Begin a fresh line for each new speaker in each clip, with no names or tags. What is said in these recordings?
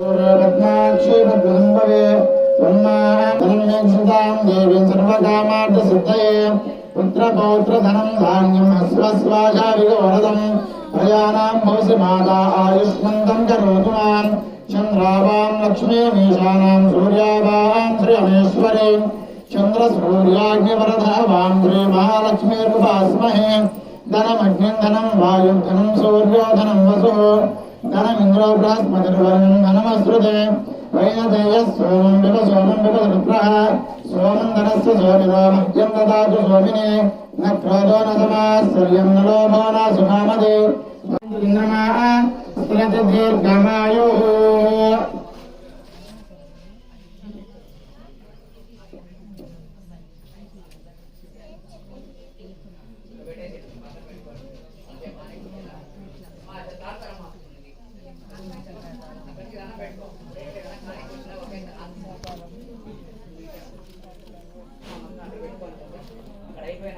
रत्नाक्षीरब्रह्मवे उन्मासुतां देवीं सर्वकामार्थसिद्धये पुत्रपौत्रधनं धान्यं हस्वस्वाचारिकवरदम् प्रजानां भवसि माता आयुष्मन्तं करोतु माँ चन्द्रावां लक्ष्मीमीशानां వాయుం ధనం సూర్యో ధనం వసు ధనమింద్రో బృహస్పతిర్వరుణం ధనమశ్రుతే వైనదేయ సోమం వివ సోమం వివ రుద్రః సోమం ధనస్య సోమిదో మహ్యం దదాతు సోమినే న క్రోధో న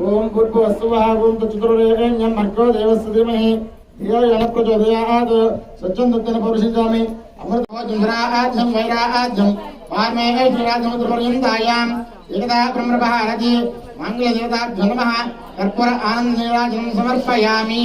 ఓం భూర్భువస్సువః ఓం తచ్చుతురేణ్యం మర్గో దేవస్య ధీమహి. ధియో యన ప్రచోదయాత్ సత్యం పౌరుషించామి. అమృతోజుంధరాజ్యం వైరాజ్యం పార్మే ఏకదా బ్రహ్మభారతి మంగళదేవతాభ్యో నమః. కర్పూర ఆనందనీరాజనం సమర్పయామి.